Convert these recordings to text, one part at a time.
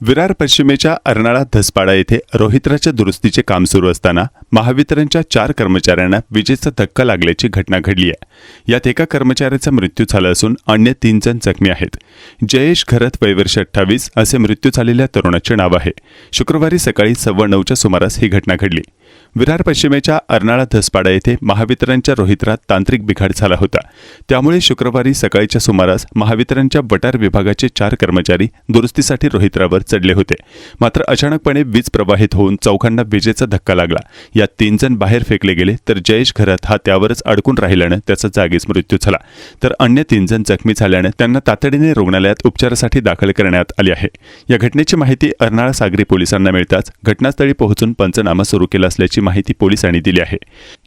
विरार पश्चिमेच्या अर्नाळा धसपाडा येथे रोहित्राच्या दुरुस्तीचे काम सुरू असताना महावितरणच्या चार कर्मचाऱ्यांना विजेचा धक्का लागल्याची घटना घडली आहे. यात एका कर्मचाऱ्याचा मृत्यू झाला असून अन्य तीन जण जखमी आहेत. जयेश घरत वयवर्ष अठ्ठावीस असे मृत्यू झालेल्या तरुणाचे नाव आहे. शुक्रवारी सकाळी सव्वा नऊच्या सुमारास ही घटना घडली. विरार पश्चिमेच्या अर्नाळा धसपाडा येथे महावितरणच्या रोहित्रात तांत्रिक बिघाड झाला होता. त्यामुळे शुक्रवारी सकाळीच्या सुमारास महावितरणच्या बटार विभागाचे चार कर्मचारी दुरुस्तीसाठी रोहित्रावर चढले होते. मात्र अचानकपणे वीज प्रवाहित होऊन चौघांना विजेचा धक्का लागला. यात तीन जण बाहेर फेकले गेले तर जयेश घरात हा त्यावरच अडकून राहिल्यानं त्याचा जागीच मृत्यू झाला. तर अन्य तीन जण जखमी झाल्यानं त्यांना तातडीने रुग्णालयात उपचारासाठी दाखल करण्यात आले आहे. या घटनेची माहिती अर्नाळा सागरी पोलिसांना मिळताच घटनास्थळी पोहोचून पंचनामा सुरू केला असल्याची माहिती पोलिसांनी दिली आहे.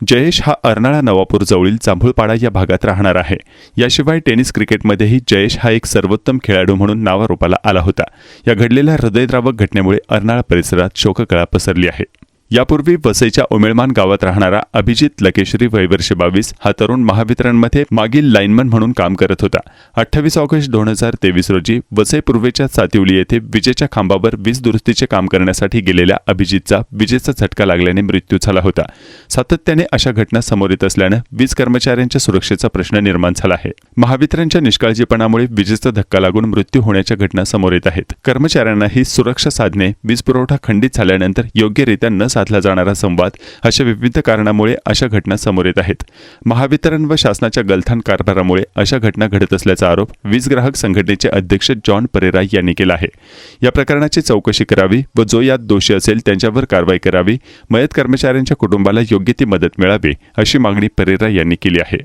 जयेश हा अर्नाळा नवापूर जवळील जांभूळपाडा या भागात राहणार आहे. याशिवाय टेनिस क्रिकेटमध्येही जयेश हा एक सर्वोत्तम खेळाडू म्हणून नावारूपाला आला होता. या घडलेल्या हृदयद्रावक घटनेमुळे अर्नाळा परिसरात शोककळा पसरली आहे. यापूर्वी वसईच्या उमेळमान गावात राहणारा अभिजित लकेश्री वयवर्ष बावीस हा तरुण महावितरणमध्ये मागील लाईनमन म्हणून काम करत होता. अठ्ठावीस ऑगस्ट दोन हजार तेवीस रोजी वसई पूर्वेच्या सातिवली येथे विजेच्या खांबावर वीज दुरुस्तीचे काम करण्यासाठी गेलेल्या अभिजितचा विजेचा झटका लागल्याने मृत्यू झाला होता. सातत्याने अशा घटना समोर येत असल्यानं वीज कर्मचाऱ्यांच्या सुरक्षेचा प्रश्न निर्माण झाला आहे. महावितरणच्या निष्काळजीपणामुळे विजेचा धक्का लागून मृत्यू होण्याच्या घटना समोर येत आहेत. कर्मचाऱ्यांनाही सुरक्षा साधने वीज पुरवठा खंडित झाल्यानंतर योग्यरित्या न साधला जाणारा संवाद अशा विविध कारणामुळे अशा घटना समोर येत आहेत. महावितरण व शासनाच्या गलथान कारभारामुळे अशा घटना घडत असल्याचा आरोप वीज ग्राहक संघटनेचे अध्यक्ष जॉन परेरा यांनी केला आहे. या प्रकरणाची चौकशी करावी व जो यात दोषी असेल त्यांच्यावर कारवाई करावी मयत कर्मचाऱ्यांच्या कुटुंबाला योग्य ती मदत मिळावी अशी मागणी परेरा यांनी केली आहे.